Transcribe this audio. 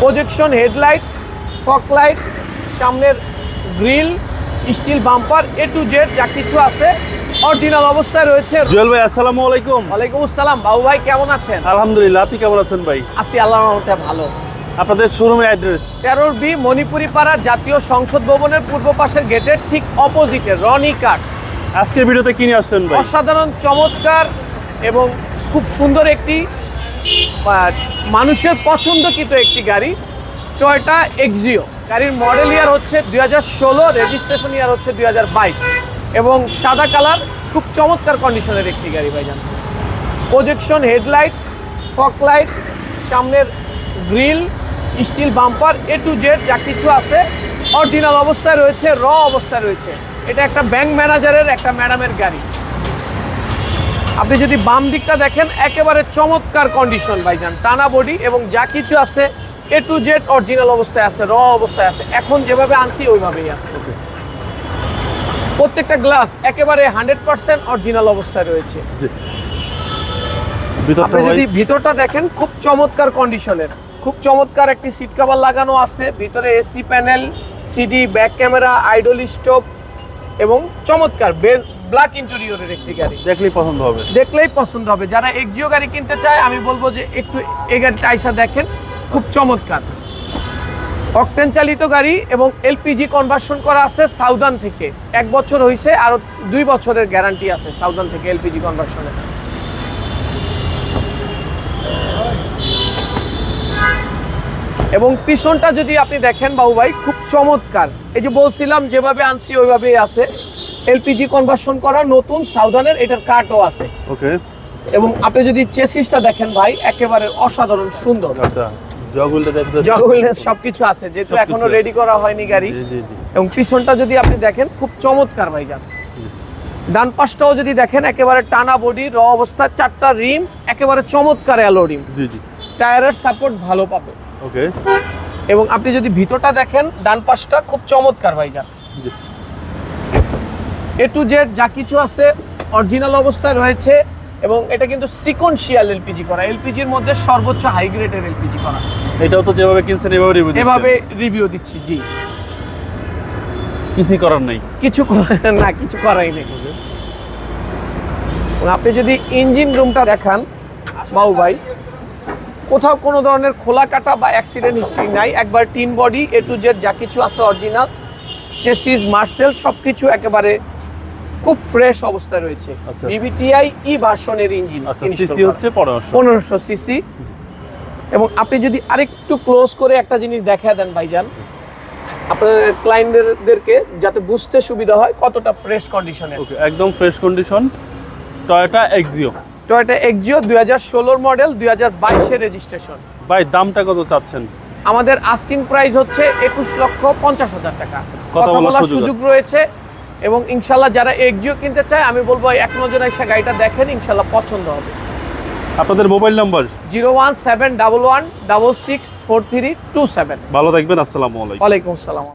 Projection headlight fog light সামনের grille steel bumper A to Z যা কিছু আছে অরিজিনাল অবস্থায় রয়েছে। জুয়েল ভাই আসসালামু আলাইকুম। ওয়ালাইকুম আসসালাম। বাবু ভাই কেমন আছেন? আলহামদুলিল্লাহ আপনি কেমন আছেন ভাই? আছি আল্লাহর রহমতে ভালো। আপনাদের শোরুমের অ্যাড্রেস তেরোর বি মণিপুরি পাড়া জাতীয় সংসদ ভবনের পূর্ব পাশের গেটের ঠিক অপোজিটে রনি কার্স আজকের ভিডিওতে কিনে আসলেন ভাই? অসাধারণ চমৎকার এবং খুব সুন্দর একটি মানুষের পছন্দকৃত একটি গাড়ি টয়টা এক্সিও গাড়ির মডেল ইয়ার হচ্ছে দুই হাজার ষোলো রেজিস্ট্রেশন ইয়ার হচ্ছে দুই হাজার বাইশ। এবং সাদা কালার খুব চমৎকার কন্ডিশনের একটি গাড়ি, ভাইজান। প্রজেকশন হেডলাইট ফক লাইট সামনের grille steel bumper A to Z যা কিছু আছে অরিজিনাল অবস্থায় রয়েছে র অবস্থায় রয়েছে। এটা একটা ব্যাংক ম্যানেজারের একটা ম্যাডামের গাড়ি। আপনি যদি বাম দিকটা দেখেন একেবারে চমৎকার কন্ডিশন ভাইজান। টানা বডি এবং যা কিছু আছে এ টু জেড অরিজিনাল অবস্থায় আছে র অবস্থায় আছে। এখন যেভাবে আনছি ওইভাবেই আছে। প্রত্যেকটা গ্লাস একেবারে হান্ড্রেড পার্সেন্ট অরিজিনাল অবস্থায় রয়েছে। আপনি যদি ভিতরটা দেখেন খুব চমৎকার কন্ডিশনের খুব চমৎকার একটি সিট কাভার লাগানো আছে। ভিতরে AC panel CD back camera idle stop এবং চমৎকার ব্ল্যাক ইন্টেরিয়রের একটি গাড়ি। দেখলেই পছন্দ হবে। দেখলেই পছন্দ হবে। যারা এক্সিও গাড়ি কিনতে চায় আমি বলব যে একটু এই গাড়িটা আইসা দেখেন। খুব চমৎকার। অকটেন চালিত গাড়ি এবং এলপিজি কনভার্সন করা আছে সাউদান থেকে। এক বছর হয়েছে আর দুই বছরের গ্যারান্টি আছে সাউদান থেকে এলপিজি কনভার্সনের এবং পিছনটা যদি আপনি দেখেন বাবু ভাই খুব চমৎকার। এই যে বলছিলাম যেভাবে আনছি ওইভাবেই আছে। এলপিজি কনভার্সন করা নতুন সাউদানের এটার কার্টও আছে। ওকে। এবং আপনি যদি চেসিসটা দেখেন ভাই একেবারে অসাধারণ সুন্দর। আচ্ছা দেখতে সবকিছু আছে যেহেতু এখনও রেডি করা হয়নি গাড়ি। এবং পিছনটা যদি আপনি দেখেন খুব চমৎকার ভাই যান। ডান পাশটাও যদি দেখেন একেবারে টানা বডি র অবস্থা চারটা রিম একেবারে চমৎকার অ্যালো রিম জি জি। টায়ারের সাপোর্ট ভালো পাবে। ওকে। এবং আপনি যদি ভিতরটা দেখেন ডান পাশটা খুব চমৎকার ভাই যান। জি। এ টু জেড যা কিছু আছে অরিজিনাল অবস্থায় রয়েছে এবং এটা কিন্তু সিকোনশিয়াল এলপিজি করা। এলপিজির মধ্যে সর্বোচ্চ হাই গ্রেডের এলপিজি করা। এটাও তো যেভাবে কিনছেন এভাবে রিভিউ এভাবে রিভিউ দিচ্ছি জি। কিছুই করার নাই। কিছু করার না কিছু করাই নেই। আপনি যদি ইঞ্জিন রুমটা দেখান বাবু ভাই কোথাও কোনো ধরনের খোলা কাটা বা অ্যাক্সিডেন্ট হিস্ট্রি নাই। একবার tin body A to Z যা কিছু আছে অরিজিনাল চেসিস মার্সেল সব কিছু একেবারে খুব ফ্রেশ অবস্থায় রয়েছে। আচ্ছা। বিবিটিআই ই ভার্সনের ইঞ্জিন আচ্ছা সিসি হচ্ছে পনেরোশো। পনেরোশো সিসি এবং আপনি যদি আরেকটু ক্লোজ করে একটা জিনিস দেখা দেন ভাইজান আপনার ক্লায়েন্টদেরকে যাতে বুঝতে সুবিধা হয় কতটা ফ্রেশ কন্ডিশনে একদম fresh condition Toyota Axio Toyota Axio দুই হাজার ষোলোর মডেল দুই হাজার বাইশের রেজিস্ট্রেশন ভাই দামটা কত চাচ্ছেন? আমাদের আস্কিং প্রাইস হচ্ছে একুশ লক্ষ পঞ্চাশ হাজার টাকা। কথা বলার সুযোগ রয়েছে। এবং ইনশাল্লাহ যারা এক্সিও কিনতে চায় আমি বলব এক নজর এসে গাড়িটা দেখেন ইনশাল্লাহ পছন্দ হবে। আপনাদের mobile number? Zero one seven double one double six four three two seven. ভালো থাকবেন আসসালামু আলাইকুম। ওয়ালাইকুম আসসালাম।